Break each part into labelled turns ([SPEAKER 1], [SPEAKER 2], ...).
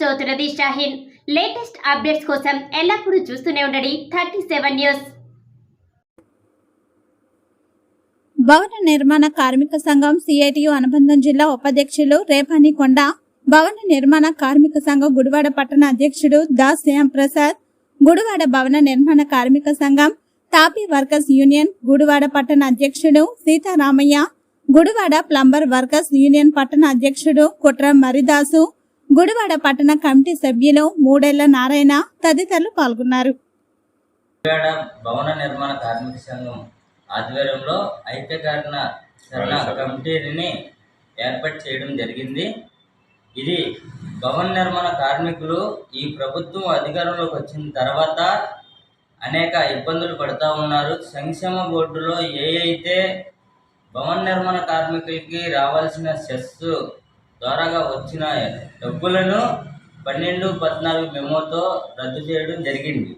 [SPEAKER 1] జ్యోతిరది Shaheen. Latest updates కోసం ఎల్లప్పుడూ చూస్తూనే ఉండండి థర్టీ సెవెన్ న్యూస్.
[SPEAKER 2] భవన నిర్మాణ కార్మిక సంఘం సిఐటియు అనుబంధం జిల్లా ఉపాధ్యక్షులు రేపాని కొండ భవన నిర్మాణ కార్మిక సంఘం గుడివాడ పట్టణ అధ్యక్షుడు దాస్ శ్యామ్ ప్రసాద్ గుడివాడ భవన నిర్మాణ కార్మిక సంఘం తాపీ వర్కర్స్ యూనియన్ గుడివాడ పట్టణ అధ్యక్షుడు Seetharamayya Gudivada plumber workers union పట్టణ అధ్యక్షుడు కుట్ర మరిదాసు గుడివాడ పట్టణ కమిటీ సభ్యులు మూడేళ్ళ నారాయణ తదితరులు పాల్గొన్నారు.
[SPEAKER 3] గుడివాడ భవన నిర్మాణ కార్మిక సంఘం ఆధ్వర్యంలో ఐక్యకరణ సరళ కమిటీని ఏర్పాటు చేయడం జరిగింది. ఇది భవన నిర్మాణ కార్మికులు ఈ ప్రభుత్వం అధికారంలోకి వచ్చిన తర్వాత అనేక ఇబ్బందులు పడుతూ ఉన్నారు. సంక్షేమ బోర్డులో ఏ అయితే భవన నిర్మాణ కార్మికులకి రావాల్సిన సెస్ ద్వారాగా వచ్చిన డబ్బులను పన్నెండు పద్నాలుగు మెమోతో రద్దు చేయడం జరిగింది.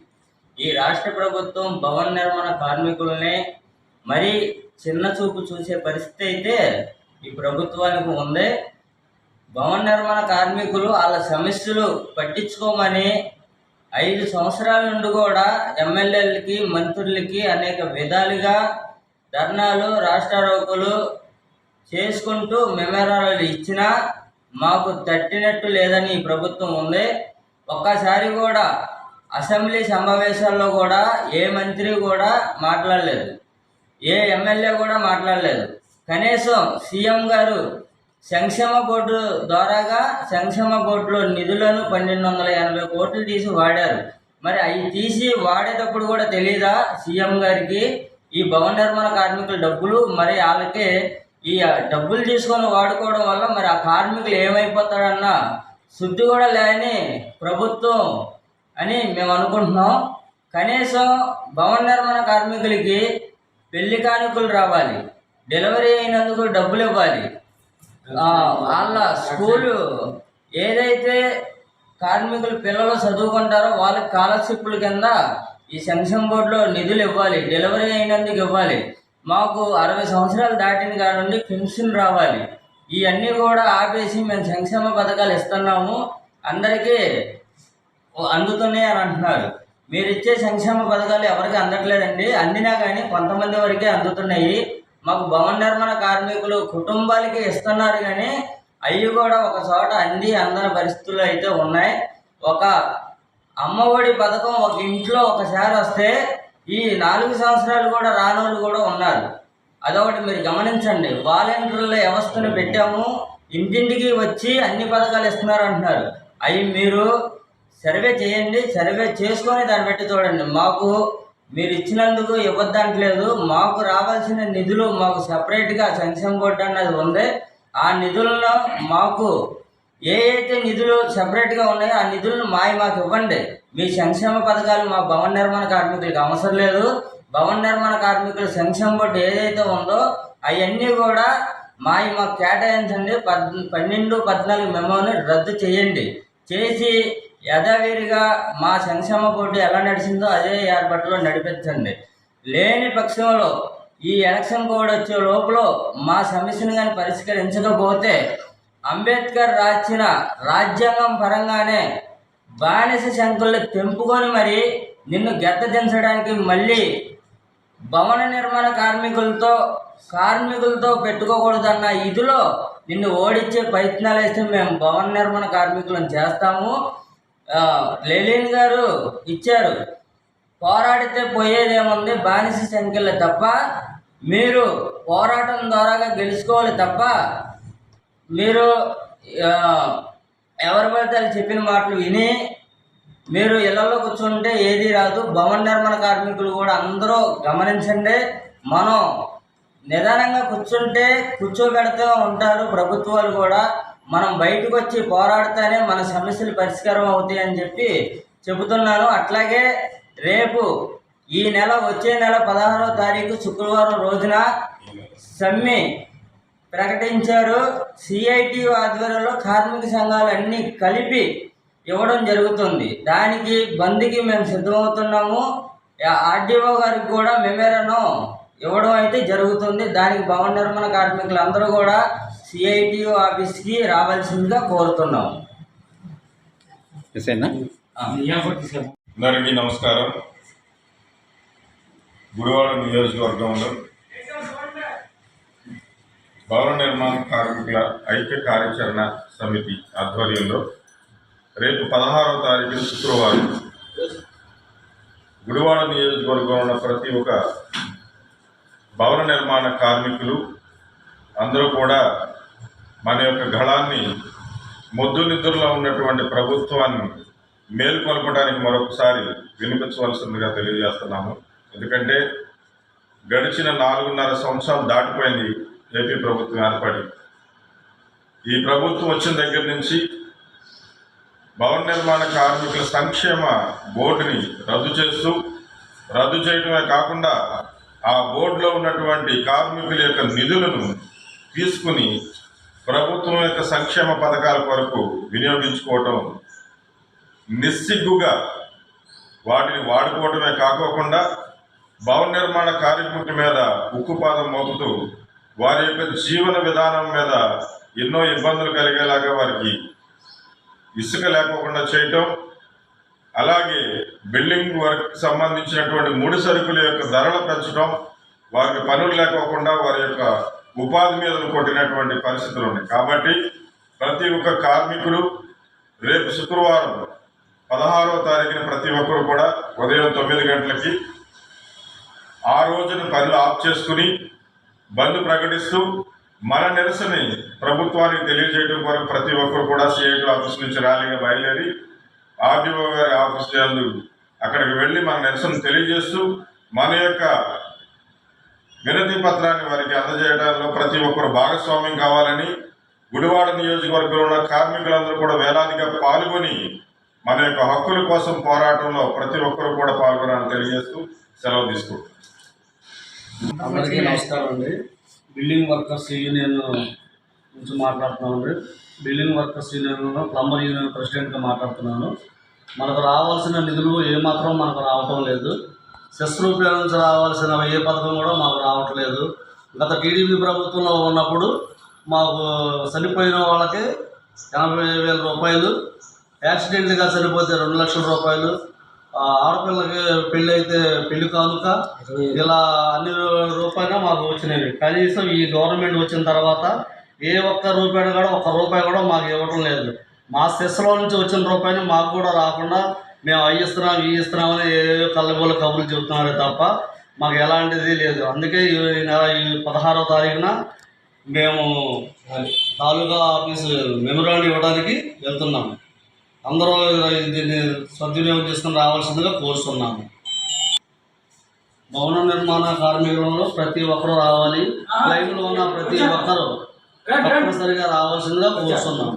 [SPEAKER 3] ఈ రాష్ట్ర ప్రభుత్వం భవన నిర్మాణ కార్మికులనే మరీ చిన్న చూపు చూసే పరిస్థితి అయితే ఈ ప్రభుత్వానికి ఉంది. భవన నిర్మాణ కార్మికులు వాళ్ళ సమస్యలు పట్టించుకోమని ఐదు సంవత్సరాల నుండి కూడా ఎమ్మెల్యేలకి మంత్రులకి అనేక విధాలుగా ధర్నాలు రాష్ట్రారోకులు చేసుకుంటూ మెమోరాలు ఇచ్చినా మాకు తట్టినట్టు లేదని ప్రభుత్వం ఉంది. ఒక్కసారి కూడా అసెంబ్లీ సమావేశాల్లో కూడా ఏ మంత్రి కూడా మాట్లాడలేదు. ఏ ఎమ్మెల్యే కూడా మాట్లాడలేదు. కనీసం సీఎం గారు సంక్షేమ బోర్డు ద్వారాగా సంక్షేమ బోర్డులో నిధులను పన్నెండు వందల ఎనభై కోట్లు తీసి వాడారు. మరి అవి తీసి వాడేటప్పుడు కూడా తెలియదా సీఎం గారికి? ఈ భవన నిర్మాణ కార్మికుల డబ్బులు మరి వాళ్ళకే ఈ డబ్బులు తీసుకొని వాడుకోవడం వల్ల మరి ఆ కార్మికులు ఏమైపోతారన్న శుద్ధి కూడా లేని ప్రభుత్వం అని మేము అనుకుంటున్నాం. కనీసం భవన నిర్మాణ కార్మికులకి పెళ్ళి కానుకలు రావాలి. డెలివరీ అయినందుకు డబ్బులు ఇవ్వాలి. వాళ్ళ స్కూలు ఏదైతే కార్మికులు పిల్లలు చదువుకుంటారో వాళ్ళకి స్కాలర్షిప్ల కింద ఈ సంక్షేమ బోర్డులో నిధులు ఇవ్వాలి. డెలివరీ అయినందుకు ఇవ్వాలి. మాకు అరవై సంవత్సరాలు దాటిన కాడ నుండి పెన్షన్ రావాలి. ఇవన్నీ కూడా ఆపేసి మేము సంక్షేమ పథకాలు ఇస్తున్నాము. అందరికీ అందుతున్నాయి అని అంటున్నారు. మీరు ఇచ్చే సంక్షేమ పథకాలు ఎవరికి అందట్లేదండి. అందినా కానీ కొంతమంది వరకే అందుతున్నాయి. మాకు భవన నిర్మాణ కార్మికులు కుటుంబాలకి ఇస్తున్నారు కానీ అవి కూడా ఒక చోట అంది అందని పరిస్థితులు అయితే ఉన్నాయి. ఒక అమ్మఒడి పథకం ఒక ఇంట్లో ఒకసారి వస్తే ఈ నాలుగు సంవత్సరాలు కూడా రానోళ్ళు కూడా ఉన్నారు. అదొకటి మీరు గమనించండి. వాలంటీర్ల వ్యవస్థను పెట్టాము. ఇంటింటికి వచ్చి అన్ని పథకాలు ఇస్తున్నారు అంటున్నారు. అవి మీరు సర్వే చేయండి. సర్వే చేసుకొని దాన్ని పెట్టి చూడండి. మాకు మీరు ఇచ్చినందుకు ఇవ్వద్దంటలేదు. మాకు రావాల్సిన నిధులు మాకు సపరేట్గా సంక్షేమ బోర్డు అన్నది ఉంది. ఆ నిధులను మాకు ఏ అయితే నిధులు సపరేట్గా ఉన్నాయో ఆ నిధులను మాయ మాకు ఇవ్వండి. మీ సంక్షేమ పథకాలు మా భవన నిర్మాణ కార్మికులకు అవసరం లేదు. భవన నిర్మాణ కార్మికుల సంక్షేమ బోర్డు ఏదైతే ఉందో అవన్నీ కూడా మాయ మాకు కేటాయించండి. పద్ పన్నెండు పద్నాలుగు మెమోని రద్దు చేయండి. చేసి యథావిధిగా మా సంక్షేమ బోర్డు ఎలా నడిచిందో అదే ఏర్పాటులో నడిపించండి. లేని పక్షంలో ఈ ఎలక్షన్ కోడ్ వచ్చే లోపల మా సమస్యను కానీ పరిష్కరించకపోతే అంబేద్కర్ రాసిన రాజ్యాంగం పరంగానే బానిస శంకుల్ని తెంపుకొని మరి నిన్ను గెత్త దించడానికి మళ్ళీ భవన నిర్మాణ కార్మికులతో కార్మికులతో పెట్టుకోకూడదన్న ఇదిలో నిన్ను ఓడించే ప్రయత్నాలు వేస్తే మేము భవన నిర్మాణ కార్మికులను చేస్తాము. లెలిన్ గారు ఇచ్చారు. పోరాడితే పోయేదేముంది? బానిస సంఖ్యలే తప్ప మీరు పోరాటం ద్వారాగా గెలుచుకోవాలి తప్ప మీరు ఎవరిపడితే ఎవరి పడితే చెప్పిన మాటలు విని మీరు ఇళ్ళలో కూర్చుంటే ఏది రాదు. భవన నిర్మాణ కార్మికులు కూడా అందరూ గమనించండి. మనం నిదానంగా కూర్చుంటే కూర్చోబెడుతూ ఉంటారు ప్రభుత్వాలు కూడా. మనం బయటకు వచ్చి పోరాడితేనే మన సమస్యలు పరిష్కారం అవుతాయి అని చెప్పి చెబుతున్నాను. అట్లాగే రేపు ఈ నెల వచ్చే నెల పదహారవ తారీఖు శుక్రవారం రోజున సమ్మె ప్రకటించారు. సిఐటి ఆధ్వర్యంలో కార్మిక సంఘాలన్నీ కలిపి ఇవ్వడం జరుగుతుంది. దానికి బంద్కి మేము సిద్ధమవుతున్నాము. ఆర్డీఓ గారికి కూడా మెమేరాను ఇవ్వడం అయితే జరుగుతుంది. దానికి భవన నిర్మాణ కార్మికులందరూ కూడా సిఐటిఓ ఆఫీస్కి రావాల్సిందిగా ఆ,
[SPEAKER 4] అందరికీ నమస్కారం. గుడివాడ నియోజకవర్గంలో భవన నిర్మాణ కార్మికుల ఐక్య కార్యాచరణ సమితి ఆధ్వర్యంలో రేపు పదహారవ తారీఖున శుక్రవారం గుడివాడ నియోజకవర్గంలో ఉన్న ప్రతి ఒక్క భవన నిర్మాణ కార్మికులు అందరూ కూడా మన యొక్క గళాన్ని మొద్దు నిద్రలో ఉన్నటువంటి ప్రభుత్వాన్ని మేల్కొల్పడానికి మరొకసారి వినిపించవలసిందిగా తెలియజేస్తున్నాము. ఎందుకంటే గడిచిన నాలుగున్నర సంవత్సరాలు దాటిపోయింది ఏపీ ప్రభుత్వం ఏర్పడింది ఈ ప్రభుత్వం వచ్చిన దగ్గర నుంచి భవన నిర్మాణ కార్మికుల సంక్షేమ బోర్డుని రద్దు చేస్తూ రద్దు చేయడమే కాకుండా ఆ బోర్డులో ఉన్నటువంటి కార్మికుల యొక్క నిధులను తీసుకుని ప్రభుత్వం యొక్క సంక్షేమ పథకాల కొరకు వినియోగించుకోవటం నిస్సిగ్గుగా వాటిని వాడుకోవడమే కాకోకుండా భవన నిర్మాణ కార్మికుల మీద ఉక్కుపాదం మోపుతూ వారి యొక్క జీవన విధానం మీద ఎన్నో ఇబ్బందులు కలిగేలాగా వారికి ఇసుక లేకోకుండా చేయటం అలాగే బిల్డింగ్ వర్క్ సంబంధించినటువంటి ముడి సరుకుల యొక్క ధరలు పెంచడం వారికి పనులు లేకోకుండా వారి యొక్క ఉపాధి మీద కొట్టినటువంటి పరిస్థితులు ఉన్నాయి. కాబట్టి ప్రతి ఒక్క కార్మికుడు రేపు శుక్రవారం పదహారవ తారీఖున ప్రతి ఒక్కరు కూడా ఉదయం తొమ్మిది గంటలకి ఆ రోజున పనులు ఆఫ్ చేసుకుని బంద్ ప్రకటిస్తూ మన నిరసన ప్రభుత్వానికి తెలియజేయడం కొరకు ప్రతి ఒక్కరు కూడా సిఐటి ఆఫీస్ నుంచి ర్యాలీగా బయలుదేరి ఆర్డీఓ గారి ఆఫీస్ నందు అక్కడికి వెళ్ళి మన నిరసన తెలియజేస్తూ మన యొక్క వినతి పత్రాన్ని వారికి అందజేయడంలో ప్రతి ఒక్కరు భాగస్వామ్యం కావాలని గుడివాడ నియోజకవర్గంలో ఉన్న కార్మికులందరూ కూడా వేలాదిగా పాల్గొని మన యొక్క హక్కుల కోసం పోరాటంలో ప్రతి ఒక్కరు కూడా పాల్గొనాలని తెలియజేస్తూ సెలవు తీసుకుంటాం
[SPEAKER 5] అందరికీ నమస్కారం అండి. బిల్డింగ్ వర్కర్స్ యూనియన్ నుంచి మాట్లాడుతున్నాను అండి. Building workers union plumber union ప్రెసిడెంట్గా మాట్లాడుతున్నాను. మనకు రావాల్సిన నిధులు ఏమాత్రం మనకు రావటం లేదు. సెస్ రూపాయల నుంచి రావాల్సిన ఏ పథకం కూడా మాకు రావట్లేదు గత టీడీపీ ప్రభుత్వంలో ఉన్నప్పుడు మాకు చనిపోయిన వాళ్ళకి ఎనభై వేల రూపాయలు యాక్సిడెంట్గా చనిపోతే రెండు లక్షల రూపాయలు ఆడపిల్లకి పెళ్ళి అయితే పెళ్ళి కానుక. ఇలా అన్ని రూపాయలు మాకు వచ్చినాయి. కనీసం ఈ గవర్నమెంట్ వచ్చిన తర్వాత ఏ ఒక్క రూపాయలు కూడా ఒక్క రూపాయి కూడా మాకు ఇవ్వడం లేదు. మా సెస్లో నుంచి వచ్చిన రూపాయలు మాకు కూడా రాకుండా మేము అవి ఇస్తున్నాం ఇవి ఇస్తున్నామని ఏ కళ్ళబోల కబుర్లు చెబుతున్నారే తప్ప మాకు ఎలాంటిది లేదు. అందుకే ఈ నెల ఈ పదహారవ తారీఖున మేము తాలూకా ఆఫీసు మెమోరాండం ఇవ్వడానికి వెళ్తున్నాము అందరూ దీన్ని సద్వినియోగం చేసుకుని రావాల్సిందిగా కోరుతున్నాము. భవన నిర్మాణ కార్మికులలో ప్రతి ఒక్కరూ రావాలి. లైన్లో ఉన్న ప్రతి ఒక్కరూ తప్పనిసరిగా రావాల్సిందిగా కోరుతున్నాము.